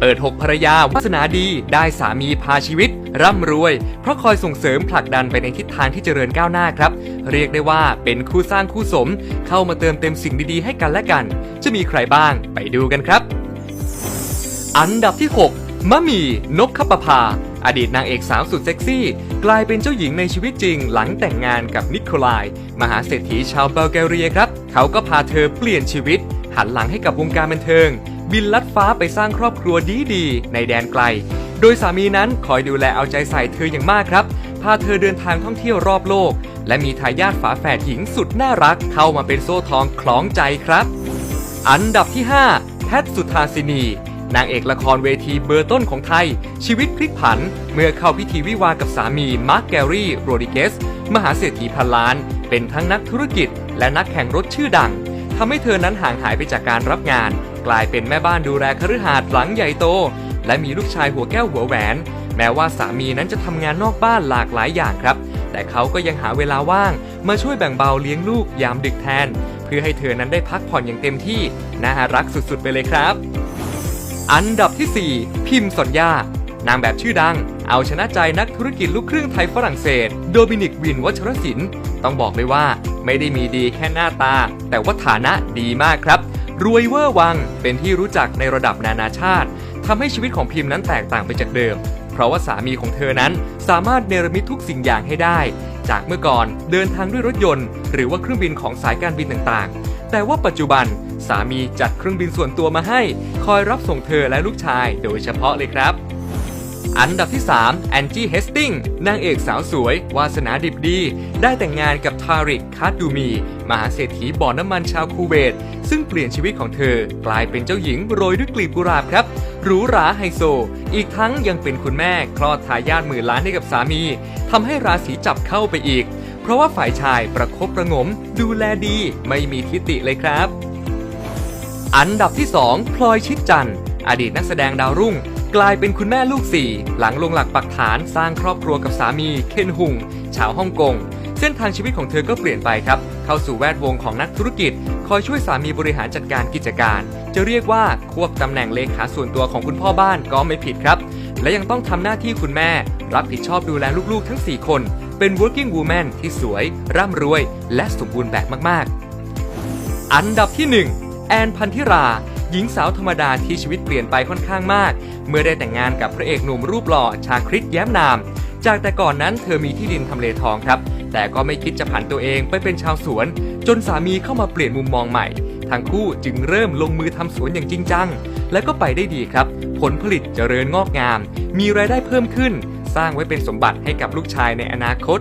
เปิดหกภรรยาวาสนาดีได้สามีพาชีวิต ร่ำรวย เพราะคอยส่งเสริมผลักดันไปในทิศทางที่เจริญก้าวหน้าครับ เรียกได้ว่าเป็นคู่สร้างคู่สม เข้ามาเติมเต็มสิ่งดีๆ ให้กันและกัน จะมีใครบ้างไปดูกันครับ อันดับที่ 6มะมี่นกขปภาอดีตนางเอกสาวสุดเซ็กซี่ กลายเป็นเจ้าหญิงในชีวิตจริง หลังแต่งงานกับนิโคลาย มหาเศรษฐีชาวเบลแกเรียครับ เขาก็พาเธอเปลี่ยนชีวิต หันหลังให้กับวงการบันเทิง บินลัดฟ้าไปสร้างครอบครัวดีๆ ในแดนไกล โดยสามีนั้นคอยดูแลเอาใจใส่เธออย่างมากครับ พาเธอเดินทางท่องเที่ยวรอบโลก และมีทายาทฝาแฝดหญิงสุดน่ารักเข้ามาเป็นโซ่ทองคล้องใจครับ อันดับที่ 5 แพทสุธาสินี นางเอกละครเวทีเบอร์ต้นของไทย ชีวิตพลิกผัน เมื่อเข้าพิธีวิวากับสามีมาร์กแกรี่โรดิเกสมหาเศรษฐีพันล้าน เป็นทั้งนักธุรกิจ และนักแข่งรถชื่อดังทำให้เธอนั้นห่างหายไปจากการรับงาน กลายเป็นแม่บ้านดูแลคฤหาสน์หลังใหญ่โต และมีลูกชายหัวแก้วหัวแหวน แม้ว่าสามีนั้นจะทำงานนอกบ้านหลากหลายอย่างครับ แต่เขาก็ยังหาเวลาว่าง มาช่วยแบ่งเบาเลี้ยงลูกยามดึกแทน เพื่อให้เธอนั้นได้พักผ่อนอย่างเต็มที่น่ารักสุดๆ ไปเลยครับ อันดับที่ 4 พิมพ์สอนยานางแบบชื่อดัง เอาชนะใจนักธุรกิจลูกครึ่งไทยฝรั่งเศส โดมินิกวินวัชรศิลป์ต้องบอกเลยว่าไม่ได้มีดีแค่หน้าตา แต่ว่าฐานะดีมากครับ รวยเวอร์วังเป็นที่รู้จักในระดับนานาชาติทำให้ชีวิตของพิมพ์นั้นแตกต่างไปจากเดิม เพราะว่าสามีของเธอนั้นสามารถเนรมิตทุกสิ่งอย่างให้ได้ จากเมื่อก่อนเดินทางด้วยรถยนต์ หรือว่าเครื่องบินของสายการบินต่างๆ แต่ว่าปัจจุบันสามีจัดเครื่องบินส่วนตัวมาให้ คอยรับส่งเธอและลูกชายโดยเฉพาะเลยครับ อันดับที่ 3 แอนจี้เฮสติงนางเอกสาวสวย วาสนาดิบดี ได้แต่งงานกับทาริกคาดูมี มหาเศรษฐีบ่อน้ำมันชาวคูเวต ซึ่งเปลี่ยนชีวิตของเธอ กลายเป็นเจ้าหญิงโรยด้วยกลีบกุหลาบครับหรูหราไฮโซ อีกทั้งยังเป็นคุณแม่คลอดทายาทหมื่นล้านให้กับสามีทำให้ราศีจับเข้าไปอีก เพราะว่าฝ่ายชายประคบประงม ดูแลดีไม่มีทิฏฐิเลยครับ อันดับที่ 2 พลอยชิดจันทร์ อดีตนักแสดงดาวรุ่ง กลายเป็นคุณแม่ลูกสี่หลังลงหลักปักฐานสร้างครอบครัวกับสามีเคนหุงชาวฮ่องกงเส้นทางชีวิตของเธอก็เปลี่ยนไปครับ เข้าสู่แวดวงของนักธุรกิจ คอยช่วยสามีบริหารจัดการกิจการ จะเรียกว่าควบตำแหน่งเลขาส่วนตัวของคุณพ่อบ้านก็ไม่ผิดครับ และยังต้องทำหน้าที่คุณแม่ รับผิดชอบดูแลลูกๆ ทั้ง 4 คน เป็น working woman ที่สวย ร่ำรวย และสมบูรณ์แบบมากๆ อันดับที่ 1 แอนพันธิรา ญิงสาวธรรมดาที่ชีวิตเปลี่ยนไปค่อนข้างมาก เมื่อได้แต่งงานกับพระเอกหนุ่มรูปหล่อชาคริตแย้มนาม จากแต่ก่อนนั้นเธอมีที่ดินทำเลทองครับ แต่ก็ไม่คิดจะผันตัวเองไปเป็นชาวสวน จนสามีเข้ามาเปลี่ยนมุมมองใหม่ ทั้งคู่จึงเริ่มลงมือทำสวนอย่างจริงจัง และก็ไปได้ดีครับ ผลผลิตเจริญงอกงาม มีรายได้เพิ่มขึ้น สร้างไว้เป็นสมบัติให้กับลูกชายในอนาคต